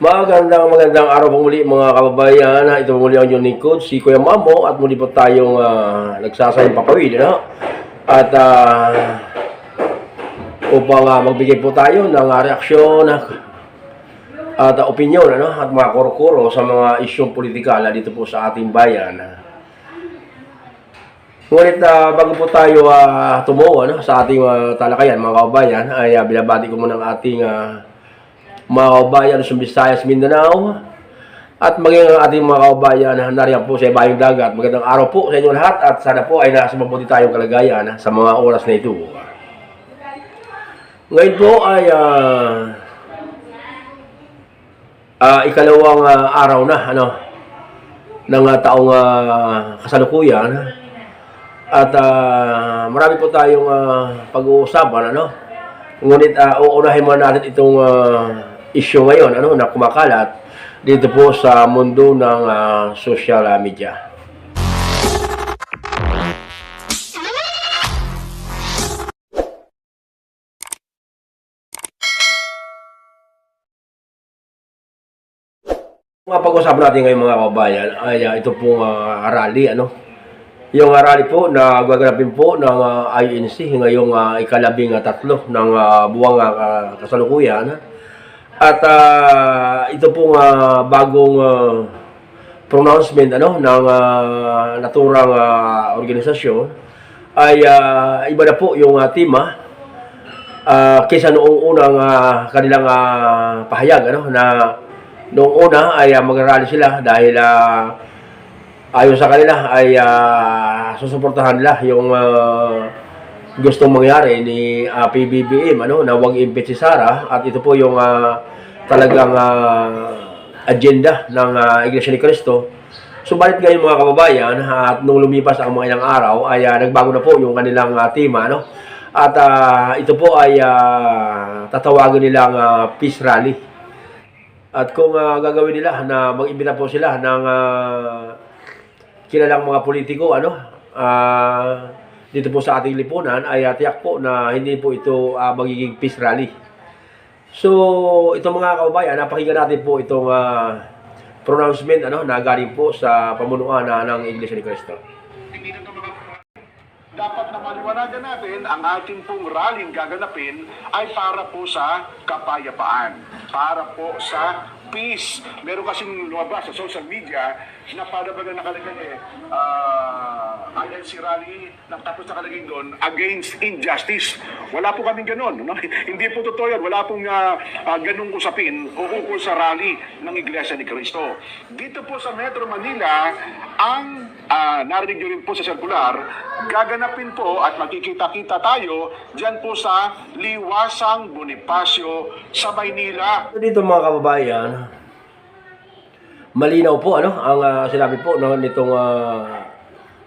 Magandang magandang araw po muli mga kababayan. Ito muli ang inyong lingkod, si Kuya Mamo at muli po tayong uh, nagsasayang papawid. Ano? At ah, upang ah, magbigay po tayo ng ah, reaksyon at ah, opinion ano? at mga kuro-kuro sa mga isyong politikal ah, dito po sa ating bayan. Ngunit ah, bago po tayo uh, tumuo ano, sa ating ah, talakayan mga kababayan, ay ah, binabati ko muna ang ating ah, mga kababayan sa Visayas, Mindanao, at maging ang ating mga kababayan na nariyan po sa Bayong Dagat. Magandang araw po sa inyo lahat at sana po ay nasa mabuti tayong kalagayan ah, sa mga oras na ito. Ngayon po ay ah, ah, ikalawang ah, araw na ano ng ah, taong ah, kasalukuyan at ah, marami po tayong ah, pag-uusapan ano ngunit uh, uunahin muna natin itong ah, issue ngayon ano na kumakalat dito po sa mundo ng ah, social ah, media. Mga pag-usapan natin ngayon mga kababayan ay ah, ito pong ah, rally ano. Yung ah, rally po na gaganapin po ng ah, INC ngayong ah, ikalabing ah, tatlo ng ah, buwang ah, kasalukuyan. At ah, ito pong ah, bagong ah, pronouncement ano ng ah, naturang ah, organisasyon ay ah, iba na po yung uh, tema ah, kaysa noong unang ah, kanilang ah, pahayag ano na noong una ay uh, mag-rally sila dahil ah, ayon sa kanila ay ah, susuportahan nila yung ah, gustong mangyari ni ah, PBBM ano na wag impeach si Sara at ito po yung ah, talagang ah, agenda ng ah, Iglesia ni Cristo. Subalit ngayon mga kababayan at nung lumipas ang mga ilang araw ay ah, nagbago na po yung kanilang ah, tema no. At ah, ito po ay ah, tatawagin nilang ah, peace rally. At kung ah, gagawin nila na mag-imbita po sila ng ah, kilalang mga politiko ano ah, dito po sa ating lipunan ay ah, tiyak po na hindi po ito ah, magiging peace rally. So, ito mga kababayan, napakinggan natin po itong ah, pronouncement ano na galing po sa pamunuan na ng Iglesia ni Cristo. dapat na maliwanagan natin ang ating pong rallying gaganapin ay para po sa kapayapaan, para po sa peace. Meron kasing lumabas sa social media na para ba na nakalagay eh, uh, INC rally, tapos nakalagay doon, against injustice. Wala po kaming ganun. No? Hindi po totoo yan. Wala pong uh, uh, ganung usapin o ukol sa rally ng Iglesia ni Cristo. Dito po sa Metro Manila, ang uh, narinig nyo rin po sa circular, gaganapin po at makikita-kita tayo dyan po sa Liwasang Bonifacio sa Maynila. Dito mga kababayan, malinaw po ano ang ah, sinabi po ng nitong ah,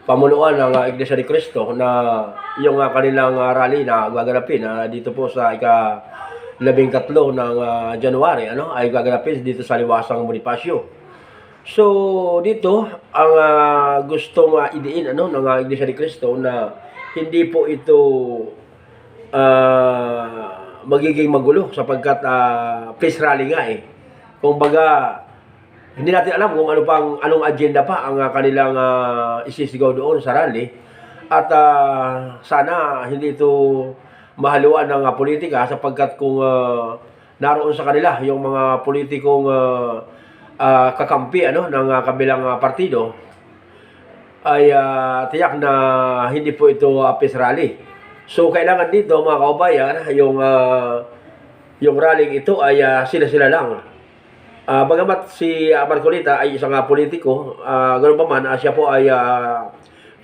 pamunuan ng ah, Iglesia ni Cristo na yung ah, kanilang ah, rally na gaganapin ah, dito po sa ika labing tatlo ng ah, January ano ay gaganapin dito sa Liwasang Bonifacio. So dito ang ah, gustong ah, idiin ano ng ah, Iglesia ni Cristo na hindi po ito ah, magiging magulo sapagkat uh, peace rally nga eh. Kung baga, hindi natin alam kung ano pang anong agenda pa ang ah, kanilang uh, isisigaw doon sa rally. At ah, sana hindi ito mahaluan ng ah, politika sapagkat kung ah, naroon sa kanila yung mga politikong ah, ah, kakampi ano ng ah, kabilang ah, partido ay ah, tiyak na hindi po ito uh, peace rally. So kailangan dito mga kaubayan, yung ah, yung rally ito ay ah, sila-sila lang. Ah, bagamat si uh, Marcolita ay isang ah, politiko, ah, ganoon pa man, ah, siya po ay ah,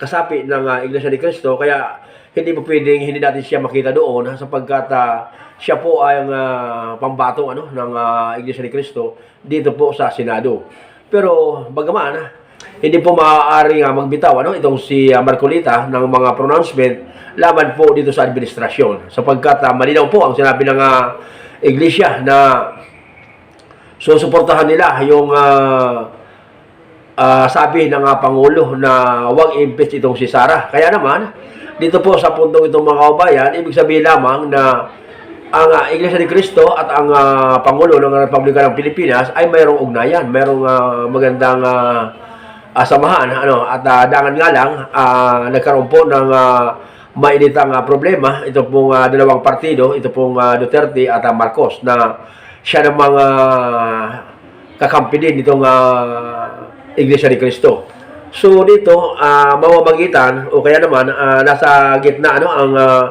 kasapi ng ah, Iglesia ni Cristo, kaya hindi po pwedeng hindi natin siya makita doon sapagkat ah, siya po ay ang ah, pambato ano, ng ah, Iglesia ni Cristo dito po sa Senado. Pero bagaman, hindi po maaari nga magbitaw ano, itong si ah, Marcolita ng mga pronouncement laban po dito sa administrasyon. Sapagkat uh, malinaw po ang sinabi ng ah, Iglesia na susuportahan nila yung ah, ah, sabi ng ah, Pangulo na huwag impeach itong si Sara. Kaya naman, dito po sa puntong itong mga kaubayan, ibig sabihin lamang na ang ah, Iglesia ni Cristo at ang ah, Pangulo ng Republika ng Pilipinas ay mayroong ugnayan, mayroong ah, magandang ah, ah, samahan ano at ah, dangan nga lang ah, nagkaroon po ng ah, mainitang ah, problema ito pong ah, dalawang partido, ito pong ah, Duterte at ah, Marcos na siya ng mga kakampi din nitong ah, Iglesia ni Cristo. So dito, ah, mamamagitan o kaya naman ah, nasa gitna ano ang ah,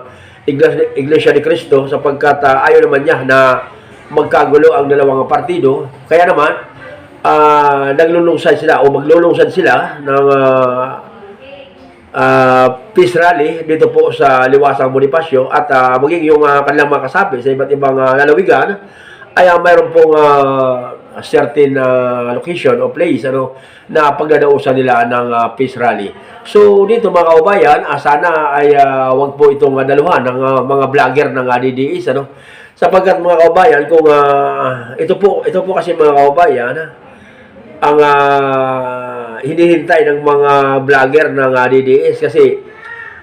Iglesia, Iglesia ni Cristo sapagkat ah, ayaw naman niya na magkagulo ang dalawang partido. Kaya naman ah, naglulungsad sila o maglulungsad sila ng ah, ah, peace rally dito po sa Liwasang Bonifacio at ah, maging yung ah, kanilang mga kasapi sa iba't ibang ah, lalawigan ay ah, mayroon pong ah, certain ah, location o place ano na pagdadausan nila ng ah, peace rally. So dito mga kaubayan, ah, sana ay ah, wag po itong ah, daluhan ng ah, mga vlogger ng DDS ano. Sapagkat mga kaubayan kung ah, ito po ito po kasi mga kaubayan ah, ang ah, hinihintay ng mga vlogger ng DDS kasi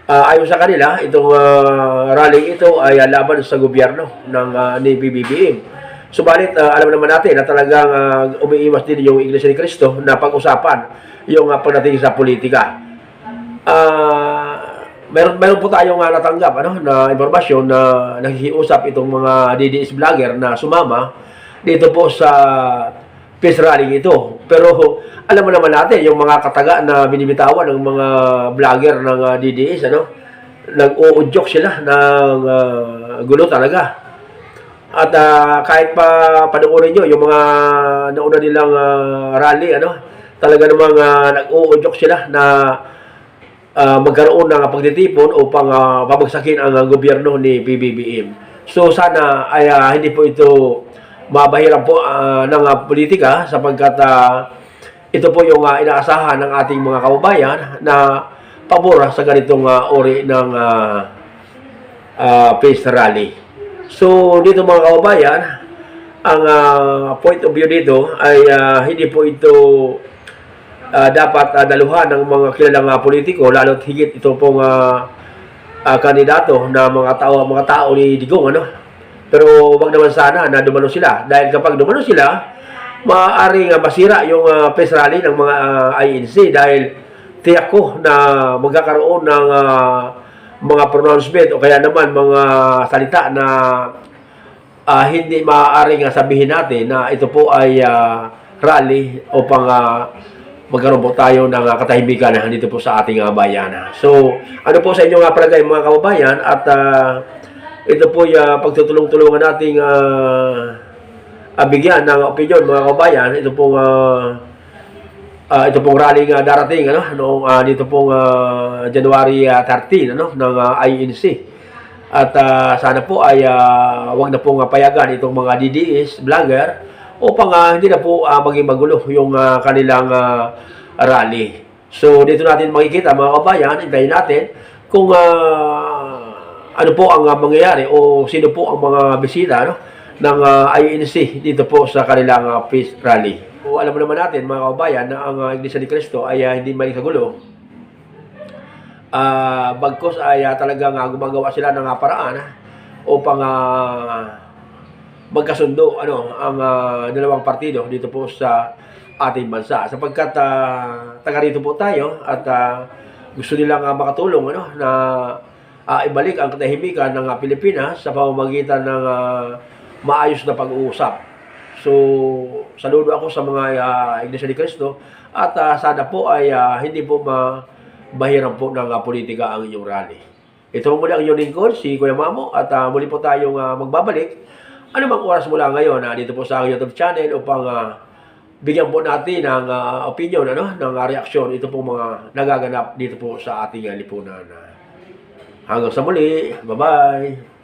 ah, ayon sa kanila itong ah, rally ito ay ah, laban sa gobyerno ng ah, ni BBBM. Subalit ah, alam naman natin na talagang ah, umiiwas din yung Iglesia ni Cristo na pag-usapan yung ah, pagdating sa politika. Ah, meron meron po tayong ah, natanggap ano na impormasyon na naghiusap itong mga DDS vlogger na sumama dito po sa peace rally ito. Pero alam mo naman natin yung mga kataga na binibitawan ng mga vlogger ng ah, DDS ano nag-uudyok sila ng ah, gulo talaga. At ah, kahit pa panoorin nyo yung mga nauna nilang ah, rally ano talaga namang uh, nag-uudyok sila na ah, magkaroon ng pagtitipon upang ah, pabagsakin ang gobyerno ni PBBM. So sana ay ah, hindi po ito mabahiran po ah, ng ah, politika sapagkat ah, ito po yung ah, inaasahan ng ating mga kababayan na pabor sa ganitong ah, uri ng ah, ah, peace rally. So dito mga kababayan, ang ah, point of view dito ay ah, hindi po ito ah, dapat ah, daluhan ng mga kilalang ah, politiko lalo't higit ito pong ah, ah, kandidato na mga tao mga tao ni Digong ano? Pero wag naman sana na dumano sila. Dahil kapag dumano sila maaaring ah, masira yung uh, peace rally ng mga ah, INC dahil tiyak ko na magkakaroon ng ah, mga pronouncement o kaya naman mga salita na ah, hindi maaaring sabihin natin na ito po ay ah, rally upang ah, magkaroon po tayo ng ah, katahimikan dito po sa ating uh, bayan. So, ano po sa inyo nga palagay mga kababayan at ah, ito po ah, pagtutulong-tulungan nating ah, bigyan ng opinion mga kababayan. Ito pong ah, ah, ito pong rally nga darating ano noong ah, dito pong ah, January ah, 13 ano ng ah, INC. At ah, sana po ay ah, wag na pong ah, payagan itong mga DDS vlogger upang ah, hindi na po ah, maging magulo yung ah, kanilang ah, rally. So dito natin makikita mga kabayan, hintayin natin kung ah, ano po ang ah, mangyayari o sino po ang mga bisita no, ng ah, INC dito po sa kanilang ah, peace rally. O alam mo naman natin mga kabayan na ang ah, Iglesia ni Cristo ay ah, hindi maling kagulo. Ah, bagkos ay ah, talagang ah, gumagawa sila ng ah, paraan ah, upang ah, magkasundo ano ang ah, dalawang partido dito po sa ating bansa sapagkat ah, taga rito po tayo at ah, gusto nilang ah, makatulong ano na ah, ibalik ang katahimikan ng ah, Pilipinas sa pamamagitan ng ah, maayos na pag-uusap. So, saludo ako sa mga ah, Iglesia ni Cristo at ah, sana po ay ah, hindi po mabahiran po ng ah, politika ang inyong rally. Ito muli ang inyong lingkod, si Kuya Mamo at ah, muli po tayong ah, magbabalik anumang oras mula ngayon na dito po sa aking YouTube channel upang ah, bigyan po natin ng ah, opinion, ano, ng ah, reaksyon ito po mga nagaganap dito po sa ating ah, lipunan. Hanggang sa muli, bye-bye!